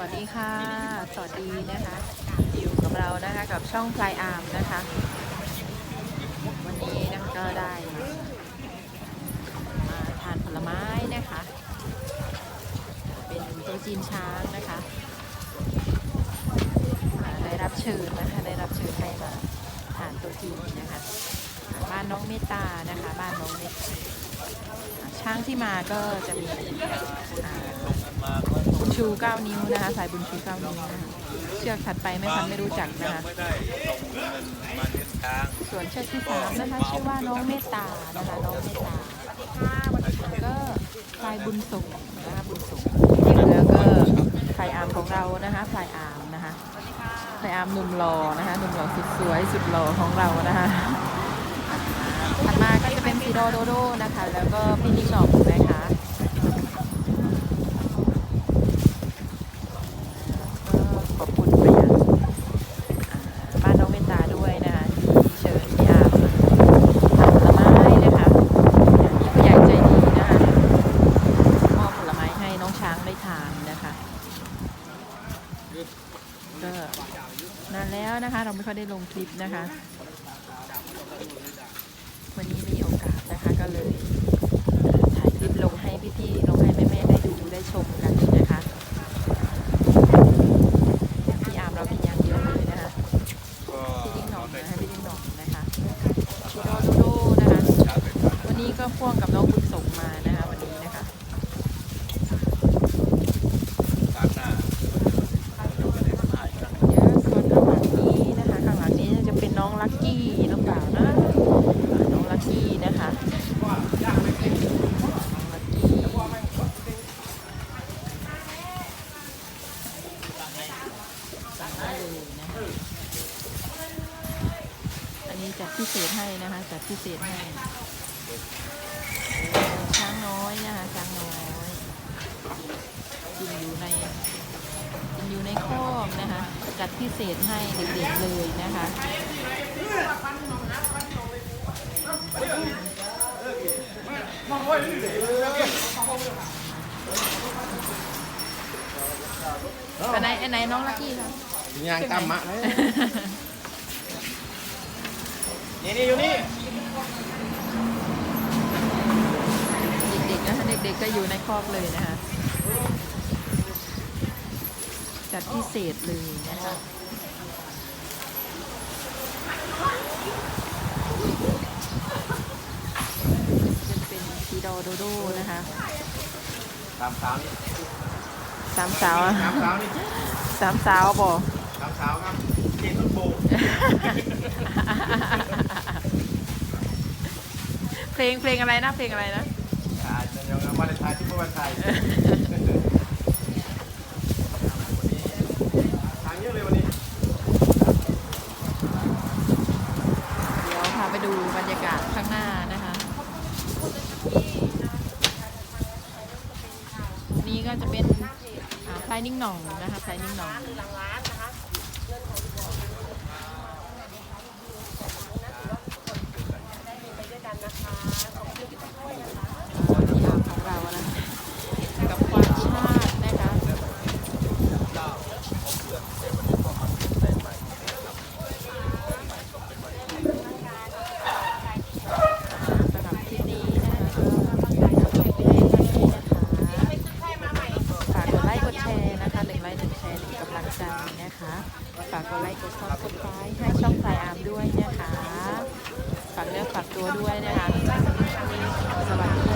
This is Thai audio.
วัสดีค่ะ สวัสดีนะคะ อยู่กับเรานะคะกับช่องพลายอาร์มนะคะ วันนี้นะคะก็ได้มาทานผลไม้นะคะ เป็นโต๊ะจีนช้างนะคะ ได้รับเชิญนะคะ ได้รับเชิญให้มาทานโต๊ะจีนนะคะ บ้านน้องเมตตานะคะ บ้านน้องเมตตาช้างที่มาก็จะมีอ่า บุญชู 9 นิ้วนะคะ สายบุญชู 9 นิ้วนะคะเชือกถัดไปไม่ทันไม่รู้จักนะคะส่วนเชือกที่สามนะคะชื่อว่าน้องเมตตานะคะน้องเมตตาแล้วก็พลายบุญส่งนะคะบุญส่งที่เหลือก็พลายอาร์มของเรานะคะพลายอาร์มนะคะพลายอาร์มหนุ่มหล่อนะคะหนุ่มหล่อสุดสวยสุดหล่อของเรานะคะถัดมาก็จะเป็นซีโดโดโดนะคะ แล้วก็พี่นิกหนอกนะคะก็ขอบคุณไปยัง บ้านน้องเมตตาด้วยนะคะที่เชิญพี่อาร์มทานผลไม้นะคะมีผู้ใหญ่ใจดีนะคะมอบผลไม้ให้น้องช้างได้ทานนะคะก็นาน แล้วนะคะ เราไม่ค่อยได้ลงคลิปนะคะ วันนี้มีโอกาสนะคะก็เลยถ่ายคลิปลงให้พี่ๆลงให้แม่ๆได้ดูได้ชมกันนะคะพี่อาร์มเรากินอย่างเดียวเลยนะคะพี่ดิ้งหนองนะคะพี่ดิ้งหนองนะคะชิโดโดโดนะคะวันนี้ก็พ่วงกับน้องบุญส่งมานะคะวันนี้นะคะ ตามหน้าเราก็ได้ถ่ายกัน เดี๋ยวส่วนข้างหลังนี้นะคะข้างหลังนี้จะเป็นน้องลั กี้หรือเปล่านะน้องลักกี้นะคะน้องลักกี้สั่งได้เลยนะคะอันนี้จัดพิเศษให้นะคะจัดพิเศษให้ช้างน้อยนะคะช้างน้อยกินอยู่ในกินอยู่ในคอกนะคะ จัดพิเศษให้เด็กๆเลยนะคะอันไหนอันไหนน้องลักกี้คะยางตามมะนี่นี่อยู่นี่เด็กๆนะคะเด็กๆก็อยู่ในคอกเลยนะคะ จัดพิเศษเลยนะคะจะเป็นซีโดโดโดนะคะตามสาวนี่สามสาวอะตามสาวนี่สามสาวบอกตามสาวครับเก่งทุกโบกเพลงเพลงอะไรนะเพลงอะไรนะถ่ายจะยังวันถ่ายที่เมื่อวันถ่ายทางเยอะเลยวันนี้ เดี๋ยวพาไปดูบรรยากาศข้างหน้านะคะ นี่ ก็จะเป็นอ่าพลายนิ่งหน่องนะคะปลายนิ่งหน่อง ตัวด้วยนะคะสวัสดี